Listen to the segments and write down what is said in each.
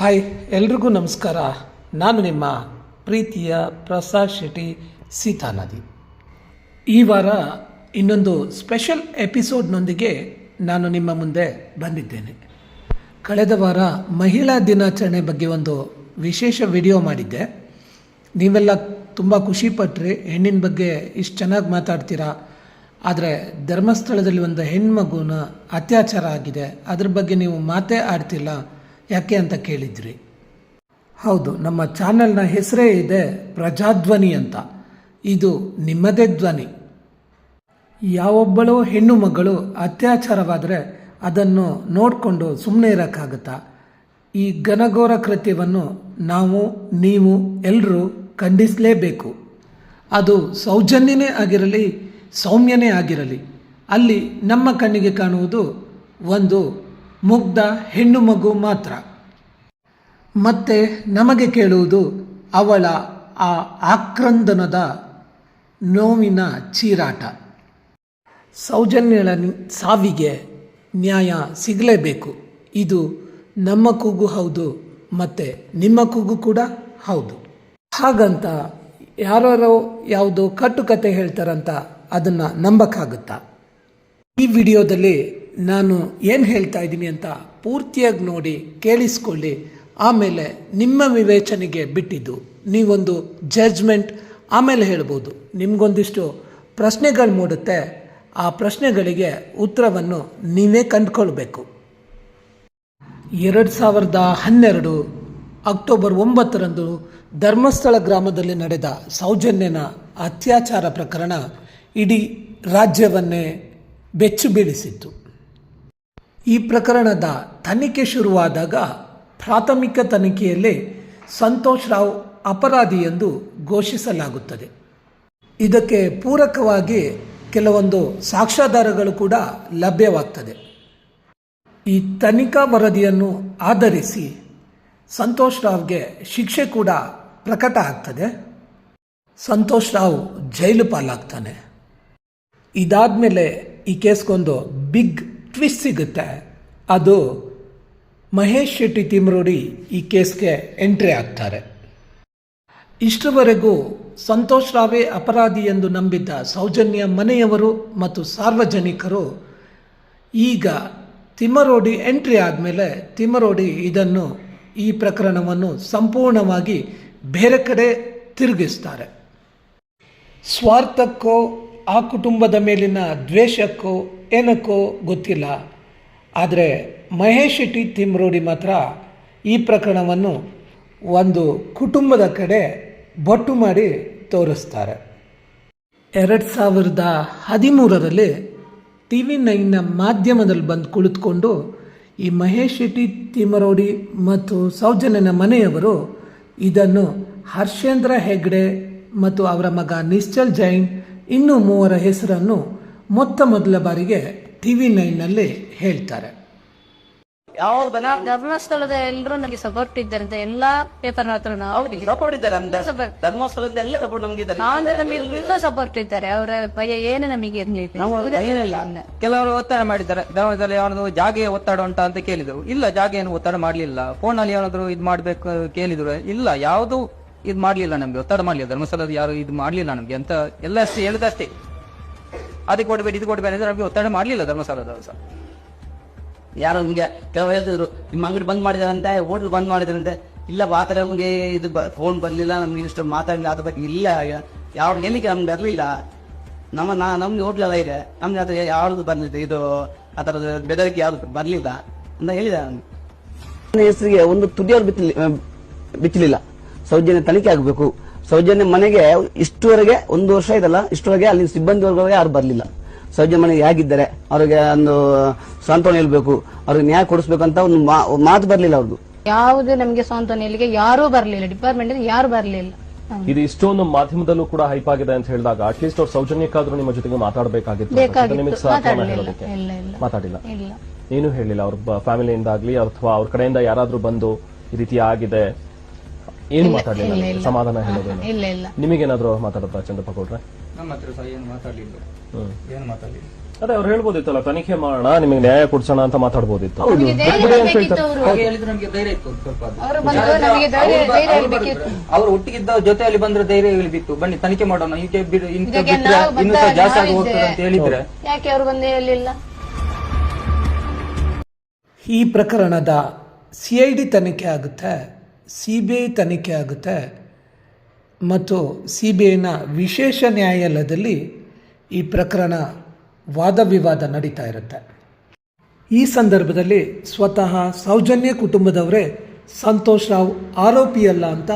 Hi, ಎಲ್ರಿಗೂ ನಮಸ್ಕಾರ. ನಾನು ನಿಮ್ಮ ಪ್ರೀತಿಯ ಪ್ರಸಾದ್ ಶೆಟ್ಟಿ ಸೀತಾನದಿ ಈ ವಾರ ಇನ್ನೊಂದು ಸ್ಪೆಷಲ್ ಎಪಿಸೋಡ್ನೊಂದಿಗೆ ನಾನು ನಿಮ್ಮ ಮುಂದೆ ಬಂದಿದ್ದೇನೆ. ಕಳೆದ ವಾರ ಮಹಿಳಾ ದಿನಾಚರಣೆ ಬಗ್ಗೆ ಒಂದು ವಿಶೇಷ ವಿಡಿಯೋ ಮಾಡಿದ್ದೆ. ನೀವೆಲ್ಲ ತುಂಬ ಖುಷಿಪಟ್ರಿ ಹೆಣ್ಣಿನ ಬಗ್ಗೆ ಇಷ್ಟು ಚೆನ್ನಾಗಿ ಮಾತಾಡ್ತೀರಾ? ಆದರೆ ಧರ್ಮಸ್ಥಳದಲ್ಲಿ ಒಂದು ಹೆಣ್ಮಗುನ ಅತ್ಯಾಚಾರ ಆಗಿದೆ. ಅದ್ರ ಬಗ್ಗೆ ನೀವು ಮಾತೇ ಆಡ್ತಿಲ್ಲ. ಯಾಕೆ ಅಂತ ಕೇಳಿದ್ರಿ? ಹೌದು, ನಮ್ಮ ಚಾನೆಲ್ನ ಹೆಸರೇ ಇದೆ ಪ್ರಜಾಧ್ವನಿ ಅಂತ. ಇದು ನಿಮ್ಮದೇ ಧ್ವನಿ. ಯಾವೊಬ್ಬಳು ಹೆಣ್ಣು ಮಗಳು ಅತ್ಯಾಚಾರವಾದರೆ ಅದನ್ನು ನೋಡಿಕೊಂಡು ಸುಮ್ಮನೆ ಇರೋಕ್ಕಾಗುತ್ತಾ? ಈ ಘನಘೋರ ಕೃತ್ಯವನ್ನು ನಾವು, ನೀವು ಎಲ್ಲರೂ ಖಂಡಿಸಲೇಬೇಕು. ಅದು ಸೌಜನ್ಯನೇ ಆಗಿರಲಿ, ಸೌಮ್ಯನೇ ಆಗಿರಲಿ. ಅಲ್ಲಿ ನಮ್ಮ ಕಣ್ಣಿಗೆ ಕಾಣುವುದು ಒಂದು ಮುಗ್ಧ ಹೆಣ್ಣು ಮಗು ಮಾತ್ರ. ಮತ್ತೆ ನಮಗೆ ಕೇಳುವುದು ಅವಳ ಆ ಆಕ್ರಂದನದ ನೋವಿನ ಚೀರಾಟ. ಸೌಜನ್ಯಳ ಸಾವಿಗೆ ನ್ಯಾಯ ಸಿಗಲೇಬೇಕು. ಇದು ನಮ್ಮ ಕೂಗು ಹೌದು, ಮತ್ತು ನಿಮ್ಮ ಕೂಗು ಕೂಡ ಹೌದು. ಹಾಗಂತ ಯಾರೋ ಯಾವುದೋ ಕಟ್ಟುಕತೆ ಹೇಳ್ತಾರಂತ ಅದನ್ನು ನಂಬಕ್ಕಾಗುತ್ತಾ? ಈ ವಿಡಿಯೋದಲ್ಲಿ ನಾನು ಏನು ಹೇಳ್ತಾ ಇದ್ದೀನಿ ಅಂತ ಪೂರ್ತಿಯಾಗಿ ನೋಡಿ ಕೇಳಿಸ್ಕೊಳ್ಳಿ. ಆಮೇಲೆ ನಿಮ್ಮ ವಿವೇಚನೆಗೆ ಬಿಟ್ಟಿದ್ದು ನೀವೊಂದು ಜಡ್ಜ್ಮೆಂಟ್ ಆಮೇಲೆ ಹೇಳ್ಬೋದು. ನಿಮಗೊಂದಿಷ್ಟು ಪ್ರಶ್ನೆಗಳು ಮೂಡುತ್ತೆ. ಆ ಪ್ರಶ್ನೆಗಳಿಗೆ ಉತ್ತರವನ್ನು ನೀವೇ ಕಂಡುಕೊಳ್ಬೇಕು. ಎರಡು ಸಾವಿರದ ಹನ್ನೆರಡು ಅಕ್ಟೋಬರ್ ಒಂಬತ್ತರಂದು ಧರ್ಮಸ್ಥಳ ಗ್ರಾಮದಲ್ಲಿ ನಡೆದ ಸೌಜನ್ಯನ ಅತ್ಯಾಚಾರ ಪ್ರಕರಣ ಇಡೀ ರಾಜ್ಯವನ್ನೇ ಬೆಚ್ಚು ಬೀಳಿಸಿತ್ತು. ಈ ಪ್ರಕರಣದ ತನಿಖೆ ಶುರುವಾದಾಗ ಪ್ರಾಥಮಿಕ ತನಿಖೆಯಲ್ಲೇ ಸಂತೋಷ್ ರಾವ್ ಅಪರಾಧಿ ಎಂದು ಘೋಷಿಸಲಾಗುತ್ತದೆ. ಇದಕ್ಕೆ ಪೂರಕವಾಗಿ ಕೆಲವೊಂದು ಸಾಕ್ಷ್ಯಾಧಾರಗಳು ಕೂಡ ಲಭ್ಯವಾಗ್ತದೆ. ಈ ತನಿಖಾ ವರದಿಯನ್ನು ಆಧರಿಸಿ ಸಂತೋಷ್ ರಾವ್ಗೆ ಶಿಕ್ಷೆ ಕೂಡ ಪ್ರಕಟ ಆಗ್ತದೆ. ಸಂತೋಷ್ ರಾವ್ ಜೈಲು ಪಾಲಾಗ್ತಾನೆ. ಇದಾದಮೇಲೆ ಈ ಕೇಸ್ಗೊಂದು ಬಿಗ್ ಟ್ವಿಸ್ಟ್ ಸಿಗುತ್ತೆ. ಅದು ಮಹೇಶ್ ಶೆಟ್ಟಿ ತಿಮ್ರೋಡಿ ಈ ಕೇಸ್ಗೆ ಎಂಟ್ರಿ ಆಗ್ತಾರೆ. ಇಷ್ಟರವರೆಗೂ ಸಂತೋಷ್ ರಾವೇ ಅಪರಾಧಿ ಎಂದು ನಂಬಿದ್ದ ಸೌಜನ್ಯ ಮನೆಯವರು ಮತ್ತು ಸಾರ್ವಜನಿಕರು ಈಗ ತಿಮ್ಮರೋಡಿ ಎಂಟ್ರಿ ಆದಮೇಲೆ ತಿಮ್ಮರೋಡಿ ಇದನ್ನು ಈ ಪ್ರಕರಣವನ್ನು ಸಂಪೂರ್ಣವಾಗಿ ಬೇರೆ ಕಡೆ ತಿರುಗಿಸ್ತಾರೆ. ಸ್ವಾರ್ಥಕ್ಕೋ ಆ ಕುಟುಂಬದ ಮೇಲಿನ ದ್ವೇಷಕ್ಕೋ, ಏನಕ್ಕೋ ಗೊತ್ತಿಲ್ಲ. ಆದರೆ ಮಹೇಶ್ ಶೆಟ್ಟಿ ತಿಮ್ರೋಡಿ ಮಾತ್ರ ಈ ಪ್ರಕರಣವನ್ನು ಒಂದು ಕುಟುಂಬದ ಕಡೆ ಬೊಟ್ಟು ಮಾಡಿ ತೋರಿಸ್ತಾರೆ. ಎರಡು ಸಾವಿರದ ಹದಿಮೂರರಲ್ಲಿ ಟಿ ವಿ ನೈನ್ನ ಮಾಧ್ಯಮದಲ್ಲಿ ಬಂದು ಕುಳಿತುಕೊಂಡು ಈ ಮಹೇಶ್ ಶೆಟ್ಟಿ ತಿಮರೋಡಿ ಮತ್ತು ಸೌಜನ್ಯನ ಮನೆಯವರು ಇದನ್ನು ಹರ್ಷೇಂದ್ರ ಹೆಗ್ಡೆ ಮತ್ತು ಅವರ ಮಗ ನಿಶ್ಚಲ್ ಜೈನ್ ಇನ್ನೂ ಮೂವರ ಹೆಸರನ್ನು ಮೊತ್ತ ಮೊದಲ ಬಾರಿಗೆ ಟಿವಿ ನೈನ್ನಲ್ಲಿ ಹೇಳ್ತಾರೆ. ಧರ್ಮಸ್ಥಳದ ಎಲ್ಲರೂ ನಮಗೆ ಸಪೋರ್ಟ್ ಇದ್ದಾರೆ ಅಂತ ಎಲ್ಲಾ ಪೇಪರ್ ಹತ್ರ ನಾವು ಸಪೋರ್ಟ್ ಇದ್ದಾರೆ ಅವರ ಭಯ ಏನು ನಮಗೆ ಕೆಲವರು ಒತ್ತಡ ಮಾಡಿದ್ದಾರೆ. ಧರ್ಮದಲ್ಲಿ ಯಾರಾದ್ರು ಜಾಗೆ ಒತ್ತಡ ಉಂಟಾ ಅಂತ ಕೇಳಿದ್ರು. ಇಲ್ಲ ಜಾಗ ಏನು ಒತ್ತಡ ಮಾಡ್ಲಿಲ್ಲ. ಫೋನ್ ಅಲ್ಲಿ ಏನಾದ್ರು ಇದ್ ಮಾಡ್ಬೇಕು ಕೇಳಿದ್ರು. ಇಲ್ಲ ಯಾವುದು ಇದ್ ಮಾಡ್ಲಿಲ್ಲ ನಮ್ಗೆ ಒತ್ತಡ ಮಾಡ್ಲಿಲ್ಲ ಧರ್ಮಸ್ಥಳದ ಯಾರು ಇದು ಮಾಡ್ಲಿಲ್ಲ ನಮ್ಗೆ ಅಂತ ಎಲ್ಲ ಅಷ್ಟೇ ಹೇಳಿದಷ್ಟೇ ಅದಕ್ಕೆ ಕೊಡ್ಬೇಡಿ ಇದು ಕೊಡ್ಬೇಡಿ ಅಂದ್ರೆ ನಮ್ಗೆ ಒತ್ತಡ ಮಾಡ್ಲಿಲ್ಲ ಧರ್ಮಸ್ಥಳದವರು ಸಹ. ಯಾರು ನಿಮ್ಗೆ ಕೆಲವು ಹೇಳ್ತಿದ್ರು ನಿಮ್ಮ ಅಂಗಡಿ ಬಂದ್ ಮಾಡಿದಾರಂತೆ ಹೋಟ್ಲ್ ಬಂದ್ ಮಾಡಿದ್ರಂತೆ. ಇಲ್ಲ ಆತರ ನಮ್ಗೆ ಇದು ಫೋನ್ ಬರ್ಲಿಲ್ಲ ನಮ್ಗೆ ಇಷ್ಟು ಮಾತಾಡಲಿಲ್ಲ ಅದ್ರ ಬಗ್ಗೆ ಇಲ್ಲ ಯಾವ ಏನಕ್ಕೆ ನಮ್ಗೆ ಬರ್ಲಿಲ್ಲ. ನಮ್ಮ ನಾ ನಮ್ಗೆ ಹೋಟ್ಲ ಎಲ್ಲ ಇದೆ ನಮ್ಗೆ ಅದ್ರ ಯಾವ್ದು ಬಂದಿದೆ ಇದು ಆ ಥರದ ಬೆದರಿಕೆ ಯಾವ್ದು ಬರ್ಲಿಲ್ಲ ಅಂತ ಹೇಳಿದ ನನ್ನ ಹೆಸರಿಗೆ ಒಂದು ತುದಿಯವ್ರು ಬಿತ್ತಲಿ ಬಿಚ್ಚಲಿಲ್ಲ ಸೌಜನ್ಯ ತನಿಖೆ ಆಗಬೇಕು. ಸೌಜನ್ಯ ಮನೆಗೆ ಇಷ್ಟುವರೆಗೆ ಒಂದು ವರ್ಷ ಇದಲ್ಲ ಇಷ್ಟುವರೆಗೆ ಅಲ್ಲಿ ಸಿಬ್ಬಂದಿ ವರ್ಗಗಳಿಗೆ ಯಾರು ಬರಲಿಲ್ಲ. ಸೌಜನ್ಯ ಮನೆಗೆ ಹೇಗಿದ್ದಾರೆ ಅವ್ರಿಗೆ ಒಂದು ಸಾಂತ್ವನ ಹೇಳ್ಬೇಕು ಅವ್ರಿಗೆ ನ್ಯಾಯ ಕೊಡಿಸ್ಬೇಕು ಅಂತ ಒಂದು ಮಾತು ಬರಲಿಲ್ಲ ಅವ್ರದ್ದು ಯಾವುದು ನಮಗೆ ಸಾಂತ್ವನ ಇಲ್ಲಿಗೆ ಯಾರೂ ಬರಲಿಲ್ಲ ಡಿಪಾರ್ಟ್ಮೆಂಟ್ ಯಾರು ಬರಲಿಲ್ಲ. ಇದು ಇಷ್ಟೊಂದು ಮಾಧ್ಯಮದಲ್ಲೂ ಕೂಡ ಹೈಪ್ ಆಗಿದೆ ಅಂತ ಹೇಳಿದಾಗ ಅಟ್ಲೀಸ್ಟ್ ಅವ್ರ ಸೌಜನ್ಯಕ್ಕಾದ್ರೂ ನಿಮ್ಮ ಜೊತೆಗೆ ಮಾತಾಡಬೇಕಾಗಿತ್ತು. ನಿಮಗೆ ಹೇಳೋದಕ್ಕೆ. ಮಾತಾಡಿಲ್ಲ. ಇಲ್ಲ. ಏನು ಹೇಳಿಲ್ಲ. ಅವ್ರ ಫ್ಯಾಮಿಲಿಯಿಂದಾಗ್ಲಿ ಅಥವಾ ಅವ್ರ ಕಡೆಯಿಂದ ಯಾರಾದ್ರೂ ಬಂದು ಈ ರೀತಿ ಆಗಿದೆ ಏನು ಮಾತಾಡಲಿಲ್ಲ. ಸಮಾಧಾನ ಹೇಳೋದು ಇಲ್ಲ. ಇಲ್ಲ ನಿಮಗೇನಾದ್ರೂ ಮಾತಾಡೋದಾ ಚಂದ್ರಪ್ಪ ಕೊಟ್ರೆ ನಮ್ಮ ಹತ್ರ ಸಹ ಏನು ಮಾತಾಡ್ಲಿಲ್ಲ. ಹ್ಮ್. ಏನು ಮಾತಾಡ್ಲಿಲ್ಲ. ಅದೇ ಅವ್ರು ಹೇಳ್ಬೋದಿತ್ತಲ್ಲ ತನಿಖೆ ಮಾಡೋಣ ನಿಮಗೆ ನ್ಯಾಯ ಕೊಡ್ಸೋಣ ಅಂತ ಮಾತಾಡ್ಬೋದಿತ್ತು? ಅವರು ಹಾಗೆ ಹೇಳಿದ್ರೆ ಧೈರ್ಯ ಇತ್ತು ಸ್ವಲ್ಪ ಅವರು ಬಂದು ನಮಗೆ ಧೈರ್ಯ ಧೈರ್ಯ ಬೇಕಿತ್ತು ಅವ್ರು ಒಟ್ಟಿಗಿದ್ದ ಜೊತೆಯಲ್ಲಿ ಬಂದ್ರೆ ಧೈರ್ಯ ಬಿತ್ತು ಬನ್ನಿ ತನಿಖೆ ಮಾಡೋಣ ಈಗ ಇನ್ನು ಜಾಸ್ತಿ ಆಗಿ ಹೋಗ್ತದೆ ಅಂತ ಹೇಳಿದ್ರೆ. ಯಾಕೆ ಅವರು ಬಂದೇ ಹೇಳಿಲ್ಲ ಈ ಪ್ರಕರಣದ ಸಿಐಡಿ ಐ ಡಿ ತನಿಖೆ ಆಗುತ್ತೆ. ಸಿ ಬಿ ಐ ತನಿಖೆ ಆಗುತ್ತೆ. ಮತ್ತು ಸಿ ಬಿ ಐನ ವಿಶೇಷ ನ್ಯಾಯಾಲಯದಲ್ಲಿ ಈ ಪ್ರಕರಣ ವಾದ ವಿವಾದ ನಡೀತಾ ಇರುತ್ತೆ. ಈ ಸಂದರ್ಭದಲ್ಲಿ ಸ್ವತಃ ಸೌಜನ್ಯ ಕುಟುಂಬದವರೇ ಸಂತೋಷ್ ರಾವ್ ಆರೋಪಿಯಲ್ಲ ಅಂತ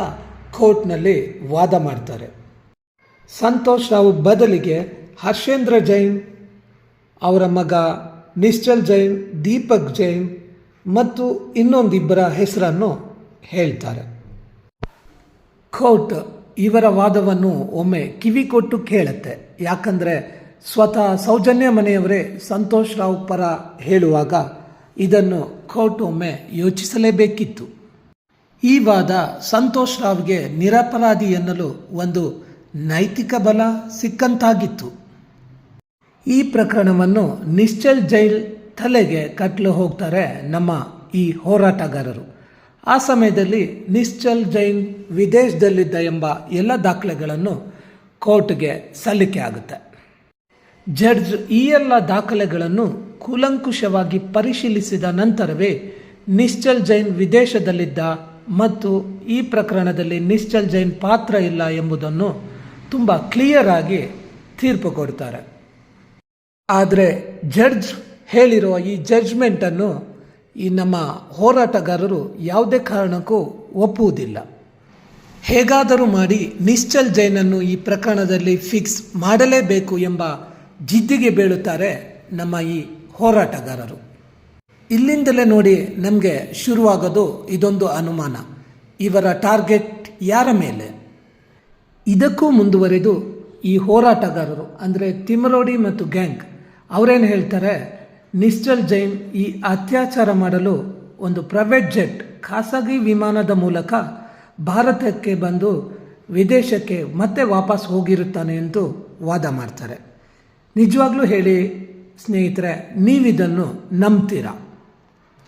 ಕೋರ್ಟ್ನಲ್ಲಿ ವಾದ ಮಾಡ್ತಾರೆ. ಸಂತೋಷ್ ರಾವ್ ಬದಲಿಗೆ ಹರ್ಷೇಂದ್ರ ಜೈನ್, ಅವರ ಮಗ ನಿಶ್ಚಲ್ ಜೈನ್, ದೀಪಕ್ ಜೈನ್ ಮತ್ತು ಇನ್ನೊಂದಿಬ್ಬರ ಹೆಸರನ್ನು ಹೇಳ್ತಾರೆ. ಕೋರ್ಟ್ ಇವರ ವಾದವನ್ನು ಒಮ್ಮೆ ಕಿವಿ ಕೊಟ್ಟು ಕೇಳುತ್ತೆ. ಯಾಕಂದರೆ ಸ್ವತಃ ಸೌಜನ್ಯ ಮನೆಯವರೇ ಸಂತೋಷ್ ರಾವ್ ಪರ ಹೇಳುವಾಗ ಇದನ್ನು ಕೋರ್ಟ್ ಒಮ್ಮೆ ಯೋಚಿಸಲೇಬೇಕಿತ್ತು. ಈ ವಾದ ಸಂತೋಷ್ ರಾವ್ಗೆ ನಿರಪರಾಧಿ ಎನ್ನಲು ಒಂದು ನೈತಿಕ ಬಲ ಸಿಕ್ಕಂತಾಗಿತ್ತು. ಈ ಪ್ರಕರಣವನ್ನು ನಿಶ್ಚಲ್ ಜೈಲ್ ತಲೆಗೆ ಕಟ್ಟಲು ಹೋಗ್ತಾರೆ ನಮ್ಮ ಈ ಹೋರಾಟಗಾರರು. ಆ ಸಮಯದಲ್ಲಿ ನಿಶ್ಚಲ್ ಜೈನ್ ವಿದೇಶದಲ್ಲಿದ್ದ ಎಂಬ ಎಲ್ಲ ದಾಖಲೆಗಳನ್ನು ಕೋರ್ಟ್ಗೆ ಸಲ್ಲಿಕೆ ಆಗುತ್ತೆ. ಜಡ್ಜ್ ಈ ಎಲ್ಲ ದಾಖಲೆಗಳನ್ನು ಕೂಲಂಕುಷವಾಗಿ ಪರಿಶೀಲಿಸಿದ ನಂತರವೇ ನಿಶ್ಚಲ್ ಜೈನ್ ವಿದೇಶದಲ್ಲಿದ್ದ ಮತ್ತು ಈ ಪ್ರಕರಣದಲ್ಲಿ ನಿಶ್ಚಲ್ ಜೈನ್ ಪಾತ್ರ ಇಲ್ಲ ಎಂಬುದನ್ನು ತುಂಬ ಕ್ಲಿಯರ್ ಆಗಿ ತೀರ್ಪು ಕೊಡ್ತಾರೆ. ಆದರೆ ಜಡ್ಜ್ ಹೇಳಿರುವ ಈ ಜಡ್ಜ್ಮೆಂಟನ್ನು ಈ ನಮ್ಮ ಹೋರಾಟಗಾರರು ಯಾವುದೇ ಕಾರಣಕ್ಕೂ ಒಪ್ಪುವುದಿಲ್ಲ. ಹೇಗಾದರೂ ಮಾಡಿ ನಿಶ್ಚಲ್ ಜೈನನ್ನು ಈ ಪ್ರಕರಣದಲ್ಲಿ ಫಿಕ್ಸ್ ಮಾಡಲೇಬೇಕು ಎಂಬ ಜಿದ್ದಿಗೆ ಬೀಳುತ್ತಾರೆ ನಮ್ಮ ಈ ಹೋರಾಟಗಾರರು. ಇಲ್ಲಿಂದಲೇ ನೋಡಿ ನಮಗೆ ಶುರುವಾಗೋದು ಇದೊಂದು ಅನುಮಾನ. ಇವರ ಟಾರ್ಗೆಟ್ ಯಾರ ಮೇಲೆ? ಇದಕ್ಕೂ ಮುಂದುವರೆದು ಈ ಹೋರಾಟಗಾರರು, ಅಂದರೆ ತಿಮರೋಡಿ ಮತ್ತು ಗ್ಯಾಂಗ್, ಅವರೇನು ಹೇಳ್ತಾರೆ? ನಿಶ್ಚಲ್ ಜೈನ್ ಈ ಅತ್ಯಾಚಾರ ಮಾಡಲು ಒಂದು ಪ್ರೈವೇಟ್ ಜೆಟ್ ಖಾಸಗಿ ವಿಮಾನದ ಮೂಲಕ ಭಾರತಕ್ಕೆ ಬಂದು ವಿದೇಶಕ್ಕೆ ಮತ್ತೆ ವಾಪಸ್ ಹೋಗಿರುತ್ತಾನೆ ಎಂದು ವಾದ ಮಾಡ್ತಾರೆ. ನಿಜವಾಗ್ಲೂ ಹೇಳಿ ಸ್ನೇಹಿತರೆ, ನೀವಿದನ್ನು ನಂಬ್ತೀರಾ?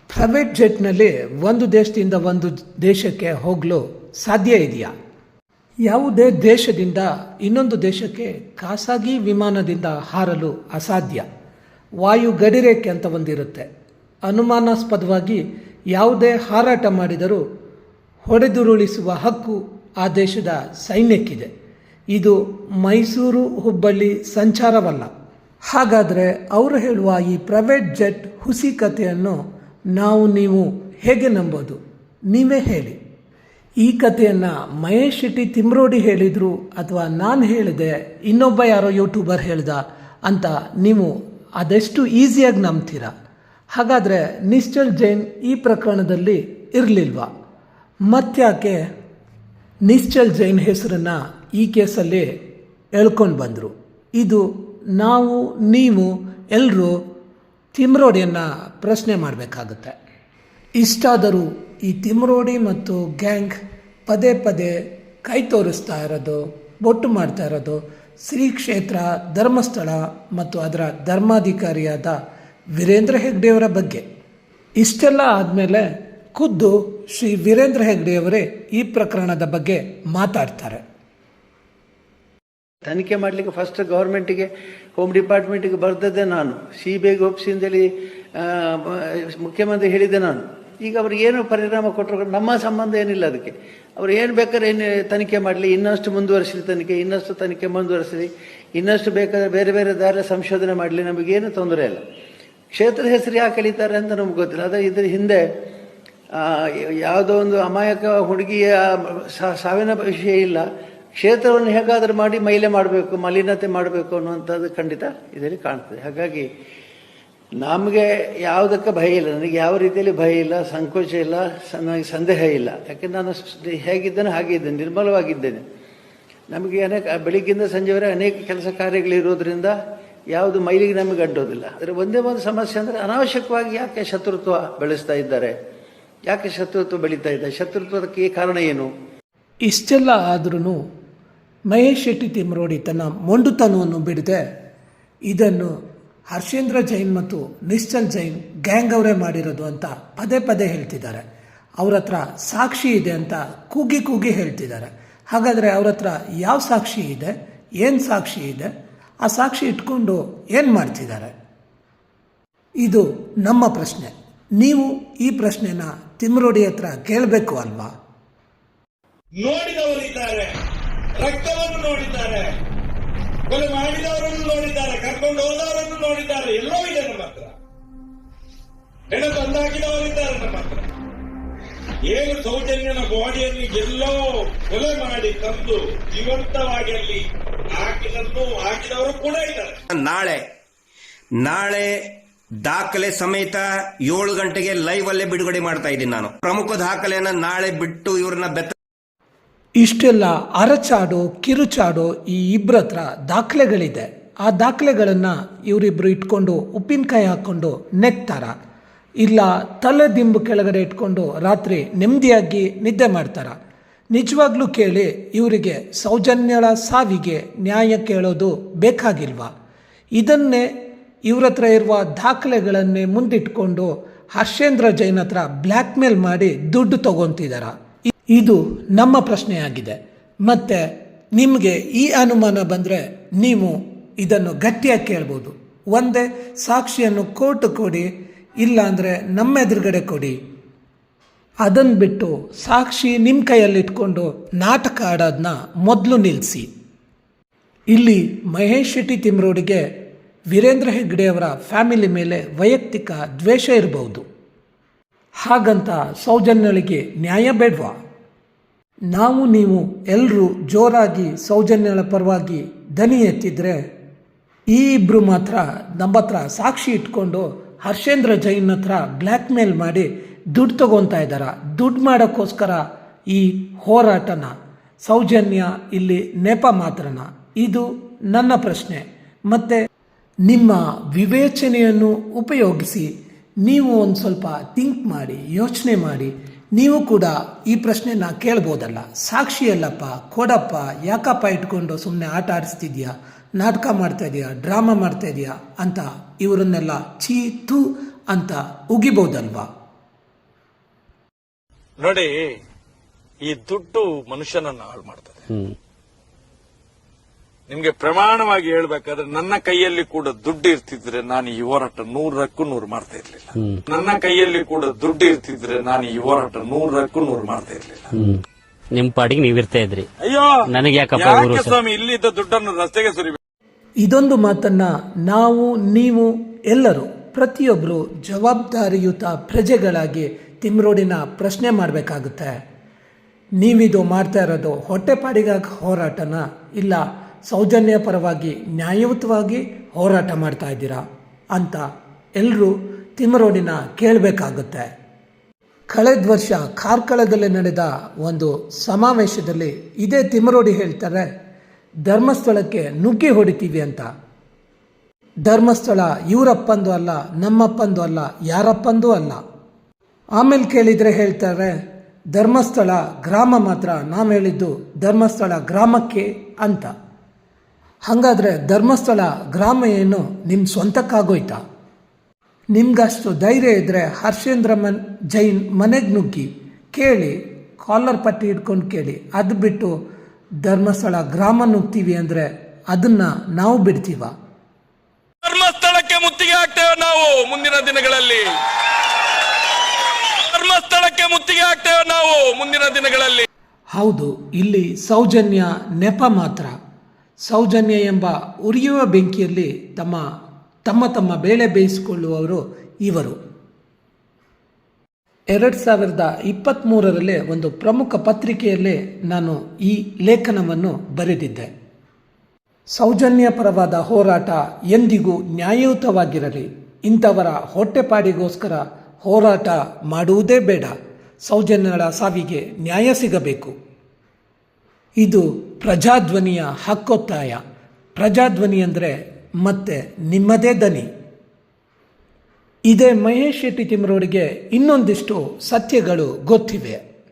ಪ್ರೈವೇಟ್ ಜೆಟ್ನಲ್ಲಿ ಒಂದು ದೇಶದಿಂದ ಒಂದು ದೇಶಕ್ಕೆ ಹೋಗಲು ಸಾಧ್ಯ ಇದೆಯಾ? ಯಾವುದೇ ದೇಶದಿಂದ ಇನ್ನೊಂದು ದೇಶಕ್ಕೆ ಖಾಸಗಿ ವಿಮಾನದಿಂದ ಹಾರಲು ಅಸಾಧ್ಯ. ವಾಯು ಗಡಿರೇಖೆ ಅಂತ ಒಂದಿರುತ್ತೆ. ಅನುಮಾನಾಸ್ಪದವಾಗಿ ಯಾವುದೇ ಹಾರಾಟ ಮಾಡಿದರೂ ಹೊಡೆದುರುಳಿಸುವ ಹಕ್ಕು ಆ ದೇಶದ ಸೈನ್ಯಕ್ಕಿದೆ. ಇದು ಮೈಸೂರು ಹುಬ್ಬಳ್ಳಿ ಸಂಚಾರವಲ್ಲ. ಹಾಗಾದರೆ ಅವರು ಹೇಳುವ ಈ ಪ್ರೈವೇಟ್ ಜೆಟ್ ಹುಸಿ ಕಥೆಯನ್ನು ನಾವು ನೀವು ಹೇಗೆ ನಂಬೋದು? ನೀವೇ ಹೇಳಿ. ಈ ಕಥೆಯನ್ನು ಮಹೇಶ್ ಶೆಟ್ಟಿ ತಿಮ್ರೋಡಿ ಹೇಳಿದರು ಅಥವಾ ನಾನು ಹೇಳಿದೆ, ಇನ್ನೊಬ್ಬ ಯಾರೋ ಯೂಟ್ಯೂಬರ್ ಹೇಳ್ದ ಅಂತ ನೀವು ಅದೆಷ್ಟು ಈಸಿಯಾಗಿ ನಂಬ್ತೀರಾ? ಹಾಗಾದರೆ ನಿಶ್ಚಲ್ ಜೈನ್ ಈ ಪ್ರಕರಣದಲ್ಲಿ ಇರಲಿಲ್ವ? ಮತ್ತಾಕೆ ನಿಶ್ಚಲ್ ಜೈನ್ ಹೆಸರನ್ನು ಈ ಕೇಸಲ್ಲಿ ಎಳ್ಕೊಂಡು ಬಂದರು? ಇದು ನಾವು, ನೀವು ಎಲ್ಲರೂ ತಿಮ್ರೋಡಿಯನ್ನು ಪ್ರಶ್ನೆ ಮಾಡಬೇಕಾಗುತ್ತೆ. ಇಷ್ಟಾದರೂ ಈ ತಿಮ್ರೋಡಿ ಮತ್ತು ಗ್ಯಾಂಗ್ ಪದೇ ಪದೇ ಕೈ ತೋರಿಸ್ತಾ ಇರೋದು, ಬೊಟ್ಟು ಮಾಡ್ತಾ ಇರೋದು ಶ್ರೀ ಕ್ಷೇತ್ರ ಧರ್ಮಸ್ಥಳ ಮತ್ತು ಅದರ ಧರ್ಮಾಧಿಕಾರಿಯಾದ ವೀರೇಂದ್ರ ಹೆಗ್ಡೆಯವರ ಬಗ್ಗೆ. ಇಷ್ಟೆಲ್ಲ ಆದಮೇಲೆ ಖುದ್ದು ಶ್ರೀ ವೀರೇಂದ್ರ ಹೆಗ್ಡೆಯವರೇ ಈ ಪ್ರಕರಣದ ಬಗ್ಗೆ ಮಾತಾಡ್ತಾರೆ. ತನಿಖೆ ಮಾಡಲಿಕ್ಕೆ ಫಸ್ಟ್ ಗೌರ್ಮೆಂಟಿಗೆ ಹೋಮ್ ಡಿಪಾರ್ಟ್ಮೆಂಟಿಗೆ ಬರ್ದದ್ದೇ ನಾನು. ಸಿ ಬಿ ಐಗೆ ಒಪ್ಪಿಸಿ ಮುಖ್ಯಮಂತ್ರಿ ಹೇಳಿದ್ದೆ ನಾನು. ಈಗ ಅವ್ರಿಗೆ ಏನು ಪರಿಣಾಮ ಕೊಟ್ಟರು ನಮ್ಮ ಸಂಬಂಧ ಏನಿಲ್ಲ ಅದಕ್ಕೆ. ಅವ್ರು ಏನು ಬೇಕಾದ್ರೆ ಏನು ತನಿಖೆ ಮಾಡಲಿ, ಇನ್ನಷ್ಟು ಮುಂದುವರಿಸಲಿ ತನಿಖೆ, ಇನ್ನಷ್ಟು ತನಿಖೆ ಮುಂದುವರಿಸಲಿ, ಇನ್ನಷ್ಟು ಬೇಕಾದ್ರೆ ಬೇರೆ ಬೇರೆ ದಾರಿ ಸಂಶೋಧನೆ ಮಾಡಲಿ ನಮಗೇನು ತೊಂದರೆ ಇಲ್ಲ. ಕ್ಷೇತ್ರದ ಹೆಸರು ಯಾಕೆ ಕಳೀತಾರೆ ಅಂತ ನಮ್ಗೆ ಗೊತ್ತಿಲ್ಲ. ಅದೇ ಇದ್ರ ಹಿಂದೆ ಯಾವುದೋ ಒಂದು ಅಮಾಯಕ ಹುಡುಗಿಯ ಸಾವಿನ ವಿಷಯ ಇಲ್ಲ. ಕ್ಷೇತ್ರವನ್ನು ಹೇಗಾದರೂ ಮಾಡಿ ಮೈಲೆ ಮಾಡಬೇಕು, ಮಲಿನತೆ ಮಾಡಬೇಕು ಅನ್ನುವಂಥದ್ದು ಖಂಡಿತ ಇದರಲ್ಲಿ ಕಾಣ್ತದೆ. ಹಾಗಾಗಿ ನಮಗೆ ಯಾವುದಕ್ಕೆ ಭಯ ಇಲ್ಲ. ನನಗೆ ಯಾವ ರೀತಿಯಲ್ಲಿ ಭಯ ಇಲ್ಲ, ಸಂಕೋಚ ಇಲ್ಲ ನನಗೆ ಸಂದೇಹ ಇಲ್ಲ. ಯಾಕೆ ನಾನು ಹೇಗಿದ್ದೇನೆ ಹಾಗೆ ಇದ್ದೇನೆ, ನಿರ್ಮಲವಾಗಿದ್ದೇನೆ. ನಮಗೆ ಅನೇಕ ಬೆಳಿಗ್ಗಿಂದ ಸಂಜೆವರೆ ಅನೇಕ ಕೆಲಸ ಕಾರ್ಯಗಳಿರೋದ್ರಿಂದ ಯಾವುದು ಮೈಲಿಗೆ ನಮಗೆ ಅಡ್ಡೋದಿಲ್ಲ. ಆದರೆ ಒಂದೇ ಒಂದು ಸಮಸ್ಯೆ ಅಂದರೆ ಅನಾವಶ್ಯಕವಾಗಿ ಯಾಕೆ ಶತ್ರುತ್ವ ಬೆಳೆಸ್ತಾ ಇದ್ದಾರೆ? ಯಾಕೆ ಶತ್ರುತ್ವ ಬೆಳೀತಾ ಇದೆ? ಶತ್ರುತ್ವಕ್ಕೆ ಕಾರಣ ಏನು? ಇಷ್ಟೆಲ್ಲ ಆದ್ರೂ ಮಹೇಶ್ ಶೆಟ್ಟಿ ತಿಮ್ರೋಡಿ ತನ್ನ ಮೊಂಡುತನವನ್ನು ಬಿಡದೆ ಇದನ್ನು ಹರ್ಷೇಂದ್ರ ಜೈನ್ ಮತ್ತು ನಿಶ್ಚಲ್ ಜೈನ್ ಗ್ಯಾಂಗ್ ಅವರೇ ಮಾಡಿರೋದು ಅಂತ ಪದೇ ಪದೇ ಹೇಳ್ತಿದ್ದಾರೆ. ಅವ್ರ ಹತ್ರ ಸಾಕ್ಷಿ ಇದೆ ಅಂತ ಕೂಗಿ ಕೂಗಿ ಹೇಳ್ತಿದ್ದಾರೆ. ಹಾಗಾದರೆ ಅವ್ರ ಹತ್ರ ಯಾವ ಸಾಕ್ಷಿ ಇದೆ? ಏನು ಸಾಕ್ಷಿ ಇದೆ? ಆ ಸಾಕ್ಷಿ ಇಟ್ಕೊಂಡು ಏನು ಮಾಡ್ತಿದ್ದಾರೆ? ಇದು ನಮ್ಮ ಪ್ರಶ್ನೆ. ನೀವು ಈ ಪ್ರಶ್ನೆನ ತಿಮ್ರೋಡಿ ಹತ್ರ ಕೇಳಬೇಕು ಅಲ್ವಾ? ನೋಡಿದವರಿದ್ದಾರೆ. ರಕ್ತವನ್ನು ನೋಡಿದ್ದಾರೆ. ಕೊಲೆ ಮಾಡಿದವರನ್ನು ನೋಡಿದ್ದಾರೆ, ಕರ್ಕೊಂಡು ಹೋದವರನ್ನು ನೋಡಿದ್ದಾರೆ, ಎಲ್ಲೋ ಇದೆ ನಮ್ಮ ಹತ್ರ. ಹೆಣ ತಂದಾಕಿದವರಿದ್ದಾರೆ ನಮ್ಮ ಹತ್ರ. ಏನು ಸೌಜನ್ಯನ ಬಾಡಿಯಲ್ಲಿ ಎಲ್ಲೋ ಕೊಲೆ ಮಾಡಿ ತಂದು ಜೀವಂತವಾಗಿ ಅಲ್ಲಿ ಹಾಕಿದನ್ನು ಹಾಕಿದವರು ಕೂಡ ಇದ್ದಾರೆ. ನಾಳೆ ನಾಳೆ ದಾಖಲೆ ಸಮೇತ ಏಳು ಗಂಟೆಗೆ ಲೈವ್ ಅಲ್ಲೇ ಬಿಡುಗಡೆ ಮಾಡ್ತಾ ಇದ್ದೀನಿ ನಾನು. ಪ್ರಮುಖ ದಾಖಲೆಯನ್ನ ನಾಳೆ ಬಿಟ್ಟು ಇವ್ರನ್ನ ಬೆತ್ತ ಇಷ್ಟೆಲ್ಲ ಅರಚಾಡೋ, ಕಿರುಚಾಡೋ ಈ ಇಬ್ಬರ ಹತ್ರ ದಾಖಲೆಗಳಿದೆ. ಆ ದಾಖಲೆಗಳನ್ನು ಇವರಿಬ್ಬರು ಇಟ್ಕೊಂಡು ಉಪ್ಪಿನಕಾಯಿ ಹಾಕ್ಕೊಂಡು ನೆಕ್ತಾರ. ಇಲ್ಲ ತಲೆ ದಿಂಬು ಕೆಳಗಡೆ ಇಟ್ಕೊಂಡು ರಾತ್ರಿ ನೆಮ್ಮದಿಯಾಗಿ ನಿದ್ದೆ ಮಾಡ್ತಾರ. ನಿಜವಾಗ್ಲೂ ಕೇಳಿ ಇವರಿಗೆ ಸೌಜನ್ಯಳ ಸಾವಿಗೆ ನ್ಯಾಯ ಕೇಳೋದು ಬೇಕಾಗಿಲ್ವಾ? ಇದನ್ನೇ ಇವ್ರ ಹತ್ರ ಇರುವ ದಾಖಲೆಗಳನ್ನೇ ಮುಂದಿಟ್ಕೊಂಡು ಹರ್ಷೇಂದ್ರ ಜೈನ್ ಹತ್ರ ಬ್ಲ್ಯಾಕ್ಮೇಲ್ ಮಾಡಿ ದುಡ್ಡು ತಗೊಂತಿದಾರ. ಇದು ನಮ್ಮ ಪ್ರಶ್ನೆಯಾಗಿದೆ. ಮತ್ತೆ ನಿಮಗೆ ಈ ಅನುಮಾನ ಬಂದರೆ ನೀವು ಇದನ್ನು ಗಟ್ಟಿಯಾಗಿ ಕೇಳ್ಬೋದು. ಒಂದೇ, ಸಾಕ್ಷಿಯನ್ನು ಕೋರ್ಟ್ ಕೊಡಿ, ಇಲ್ಲ ಅಂದರೆ ನಮ್ಮ ಎದುರುಗಡೆ ಕೊಡಿ. ಅದನ್ನು ಬಿಟ್ಟು ಸಾಕ್ಷಿ ನಿಮ್ಮ ಕೈಯಲ್ಲಿಟ್ಕೊಂಡು ನಾಟಕ ಆಡೋದನ್ನ ಮೊದಲು ನಿಲ್ಲಿಸಿ ಇಲ್ಲಿ ಮಹೇಶ್ ಶೆಟ್ಟಿ ತಿಮ್ರೋಡಿಗೆ ವೀರೇಂದ್ರ ಹೆಗ್ಡೆಯವರ ಫ್ಯಾಮಿಲಿ ಮೇಲೆ ವೈಯಕ್ತಿಕ ದ್ವೇಷ ಇರಬಹುದು ಹಾಗಂತ ಸೌಜನ್ಯಳಿಗೆ ನ್ಯಾಯ ಬೇಡ್ವಾ? ನಾವು ನೀವು ಎಲ್ಲರೂ ಜೋರಾಗಿ ಸೌಜನ್ಯಗಳ ಪರವಾಗಿ ದನಿ ಎತ್ತಿದ್ರೆ ಈ ಇಬ್ಬರು ಮಾತ್ರ ನಮ್ಮ ಹತ್ರ ಸಾಕ್ಷಿ ಇಟ್ಕೊಂಡು ಹರ್ಷೇಂದ್ರ ಜೈನ್ ಹತ್ರ ಬ್ಲ್ಯಾಕ್ ಮೇಲ್ ಮಾಡಿ ದುಡ್ಡು ತಗೊತಾ ಇದ್ದಾರ? ದುಡ್ಡು ಮಾಡೋಕ್ಕೋಸ್ಕರ ಈ ಹೋರಾಟನ, ಸೌಜನ್ಯ ಇಲ್ಲಿ ನೆಪ ಮಾತ್ರನ? ಇದು ನನ್ನ ಪ್ರಶ್ನೆ. ಮತ್ತೆ ನಿಮ್ಮ ವಿವೇಚನೆಯನ್ನು ಉಪಯೋಗಿಸಿ ನೀವು ಒಂದು ಸ್ವಲ್ಪ ಥಿಂಕ್ ಮಾಡಿ, ಯೋಚನೆ ಮಾಡಿ. ನೀವು ಕೂಡ ಈ ಪ್ರಶ್ನೆನ ಕೇಳ್ಬೋದಲ್ಲ. ಸಾಕ್ಷಿ ಅಲ್ಲಪ್ಪ ಕೊಡಪ್ಪ ಯಾಕಪ್ಪ ಇಟ್ಕೊಂಡು ಸುಮ್ಮನೆ ಆಟ ಆಡಿಸ್ತಿದ್ಯಾ? ನಾಟಕ ಮಾಡ್ತಾ ಇದೆಯಾ? ಡ್ರಾಮಾ ಮಾಡ್ತಾ ಇದೆಯಾ? ಅಂತ ಇವರನ್ನೆಲ್ಲ ಚೀ ತು ಅಂತ ಉಗಿಬೋದಲ್ವಾ? ನೋಡಿ ಈ ದುಡ್ಡು ಮನುಷ್ಯನನ್ನ ಹಾಳು ಮಾಡ್ತದೆ. ನಿಮ್ಗೆ ಪ್ರಮಾಣವಾಗಿ ಹೇಳ್ಬೇಕಾದ್ರೆ ನನ್ನ ಕೈಯಲ್ಲಿ ಕೂಡ ದುಡ್ಡು ಇರ್ತಿದ್ರೆ ನಾನು ಈ ಹೋರಾಟ ನೂರಕ್ಕೂ ನೂರು ಮಾಡ್ತಾ ಇರ್ಲಿಲ್ಲ. ನನ್ನ ಕೈಯಲ್ಲಿ ಕೂಡ ದುಡ್ಡು ಇರ್ತಿದ್ರೆ ನಾನು ಈ ಹೋರಾಟ ನೂರಕ್ಕೂ ನೂರು ಮಾಡ್ತಾ ಇರ್ಲಿಲ್ಲ. ನಿಮ್ ಪಾಡಿಗೆ ನೀವ್ ಇರ್ತಾ ಇದ್ರಿ. ಅಯ್ಯೋ ನನಗೆ ಯಾಕಪ್ಪ ಯಾಕೆ ಇವ್ರು ಸ್ವಾಮಿ ಇಲ್ಲಿದ್ದ ದುಡ್ಡನ್ನು ರಸ್ತೆಗೆ ಸುರಿಬೇಕು? ಇದೊಂದು ಮಾತನ್ನ ನಾವು ನೀವು ಎಲ್ಲರೂ ಪ್ರತಿಯೊಬ್ಬರು ಜವಾಬ್ದಾರಿಯುತ ಪ್ರಜೆಗಳಾಗಿ ತಿಮ್ರೋಡಿನ ಪ್ರಶ್ನೆ ಮಾಡಬೇಕಾಗುತ್ತೆ. ನೀವಿದು ಮಾಡ್ತಾ ಇರೋದು ಹೊಟ್ಟೆಪಾಡಿಗಾಗಿ ಹೋರಾಟನ ಇಲ್ಲ ಸೌಜನ್ಯ ಪರವಾಗಿ ನ್ಯಾಯಯುತವಾಗಿ ಹೋರಾಟ ಮಾಡ್ತಾ ಇದ್ದೀರಾ ಅಂತ ಎಲ್ಲರೂ ತಿಮ್ಮರೋಡಿನ ಕೇಳಬೇಕಾಗುತ್ತೆ. ಕಳೆದ ವರ್ಷ ಕಾರ್ಕಳದಲ್ಲಿ ನಡೆದ ಒಂದು ಸಮಾವೇಶದಲ್ಲಿ ಇದೇ ತಿಮ್ಮರೋಡಿ ಹೇಳ್ತಾರೆ, ಧರ್ಮಸ್ಥಳಕ್ಕೆ ನುಗ್ಗಿ ಹೊಡಿತೀವಿ ಅಂತ. ಧರ್ಮಸ್ಥಳ ಇವರಪ್ಪಂದು ಅಲ್ಲ, ನಮ್ಮಪ್ಪಂದು ಅಲ್ಲ, ಯಾರಪ್ಪಂದು ಅಲ್ಲ. ಆಮೇಲೆ ಕೇಳಿದರೆ ಹೇಳ್ತಾರೆ, ಧರ್ಮಸ್ಥಳ ಗ್ರಾಮ ಮಾತ್ರ, ನಾವು ಹೇಳಿದ್ದು ಧರ್ಮಸ್ಥಳ ಗ್ರಾಮಕ್ಕೆ ಅಂತ. ಹಾಗಾದರೆ ಧರ್ಮಸ್ಥಳ ಗ್ರಾಮ ಏನು ನಿಮ್ಮ ಸ್ವಂತಕ್ಕಾಗೋಯ್ತಾ? ನಿಮ್ಗಷ್ಟು ಧೈರ್ಯ ಇದ್ದರೆ ಹರ್ಷೇಂದ್ರ ಮನ್ ಜೈನ್ ಮನೆಗೆ ನುಗ್ಗಿ ಕೇಳಿ ಕಾಲರ್ ಪಟ್ಟಿ ಹಿಡ್ಕೊಂಡು ಕೇಳಿ. ಅದು ಬಿಟ್ಟು ಧರ್ಮಸ್ಥಳ ಗ್ರಾಮ ನುಗ್ತೀವಿ ಅಂದರೆ ಅದನ್ನು ನಾವು ಬಿಡ್ತೀವ? ಧರ್ಮಸ್ಥಳಕ್ಕೆ ಮುತ್ತಿಗೆ ಹಾಕ್ತೇವೆ ನಾವು ಮುಂದಿನ ದಿನಗಳಲ್ಲಿ. ಧರ್ಮಸ್ಥಳಕ್ಕೆ ಮುತ್ತಿಗೆ ಹಾಕ್ತೇವೆ ನಾವು ಮುಂದಿನ ದಿನಗಳಲ್ಲಿ. ಹೌದು ಇಲ್ಲಿ ಸೌಜನ್ಯ ನೆಪ ಮಾತ್ರ. ಸೌಜನ್ಯ ಎಂಬ ಉರಿಯುವ ಬೆಂಕಿಯಲ್ಲಿ ತಮ್ಮ ತಮ್ಮ ತಮ್ಮ ಬೇಳೆ ಬೇಯಿಸಿಕೊಳ್ಳುವವರು ಇವರು. ಎರಡು ಸಾವಿರದ ಇಪ್ಪತ್ತ್ಮೂರರಲ್ಲೇ ಒಂದು ಪ್ರಮುಖ ಪತ್ರಿಕೆಯಲ್ಲಿ ನಾನು ಈ ಲೇಖನವನ್ನು ಬರೆದಿದ್ದೆ. ಸೌಜನ್ಯ ಪರವಾದ ಹೋರಾಟ ಎಂದಿಗೂ ನ್ಯಾಯಯುತವಾಗಿರಲಿ, ಇಂಥವರ ಹೊಟ್ಟೆಪಾಡಿಗೋಸ್ಕರ ಹೋರಾಟ ಮಾಡುವುದೇ ಬೇಡ. ಸೌಜನ್ಯಗಳ ಸಾವಿಗೆ ನ್ಯಾಯ ಸಿಗಬೇಕು. ಇದು ಪ್ರಜಾಧ್ವನಿಯ ಹಕ್ಕೊತ್ತಾಯ. ಪ್ರಜಾಧ್ವನಿ ಅಂದರೆ ಮತ್ತೆ ನಿಮ್ಮದೇ ದನಿ ಇದೇ ಮಹೇಶ್ ಶೆಟ್ಟಿ ತಿಮ್ಮರವರಿಗೆ ಇನ್ನೊಂದಿಷ್ಟು ಸತ್ಯಗಳು ಗೊತ್ತಿವೆ.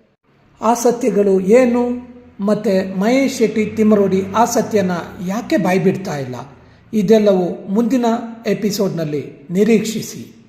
ಆ ಸತ್ಯಗಳು ಏನು? ಮತ್ತು ಮಹೇಶ್ ಶೆಟ್ಟಿ ತಿಮ್ಮರೋಡಿ ಆ ಸತ್ಯನ ಯಾಕೆ ಬಾಯ್ಬಿಡ್ತಾ ಇಲ್ಲ? ಇದೆಲ್ಲವೂ ಮುಂದಿನ ಎಪಿಸೋಡ್ನಲ್ಲಿ ನಿರೀಕ್ಷಿಸಿ.